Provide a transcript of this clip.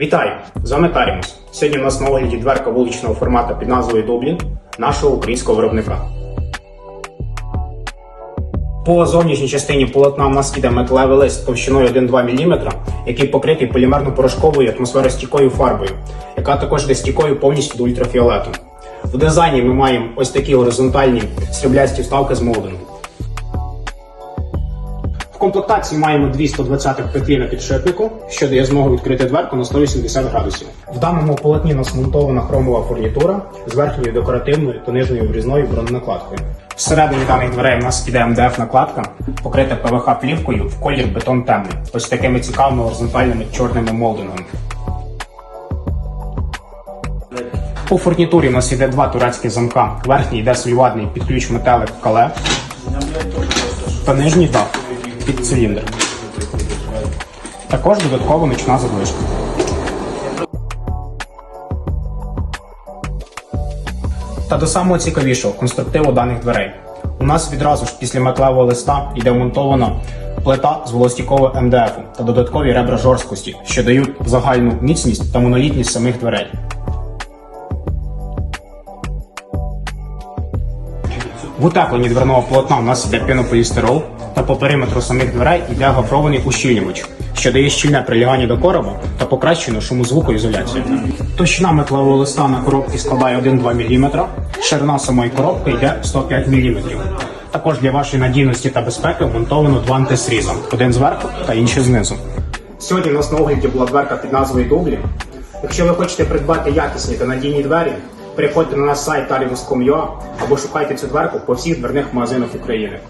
Вітаю! З вами Тарімус. Сьогодні у нас на огляді дверка вуличного формату під назвою Дублін нашого українського виробника. По зовнішній частині полотна у нас іде металевий лист товщиною 1-2 мм, який покритий полімерно-порошковою атмосферостійкою фарбою, яка також йде стійкою повністю до ультрафіолету. В дизайні ми маємо ось такі горизонтальні сріблясті вставки з молдингу. Комплектації маємо дві 120 петлі на підшипнику, що дає змогу відкрити дверку на 180 градусів. В даному полотні у нас монтована хромова фурнітура з верхньою декоративною та нижньою врізною броненакладкою. Всередині даних дверей у нас іде МДФ накладка, покрита ПВХ плівкою в колір бетон темний, ось такими цікавими горизонтальними чорними молдингами. По фурнітурі у нас іде два турецькі замка. Верхній йде сольвадний під ключ метелик кале та нижній дах під циліндр. Також додатково нічна задвижка. Та до самого цікавішого конструктиву даних дверей. У нас відразу ж після металевого листа йде вмонтована плита з волостікового МДФ та додаткові ребра жорсткості, що дають загальну міцність та монолітність самих дверей. В утепленні дверного полотна у нас йде пінополістирол, та по периметру самих дверей йде гофрований ущільнювач, що дає щільне прилягання до короба та покращену шумозвукоізоляцію. Товщина металевого листа на коробці складає 1-2 мм, ширина самої коробки йде 105 мм. Також для вашої надійності та безпеки вмонтовано два антисріза, один зверху та інший знизу. Сьогодні у нас на огляді була дверка під назвою Дублі. Якщо ви хочете придбати якісні та надійні двері, переходьте на наш сайт tarimus.com.ua або шукайте цю дверку по всіх дверних магазинах України.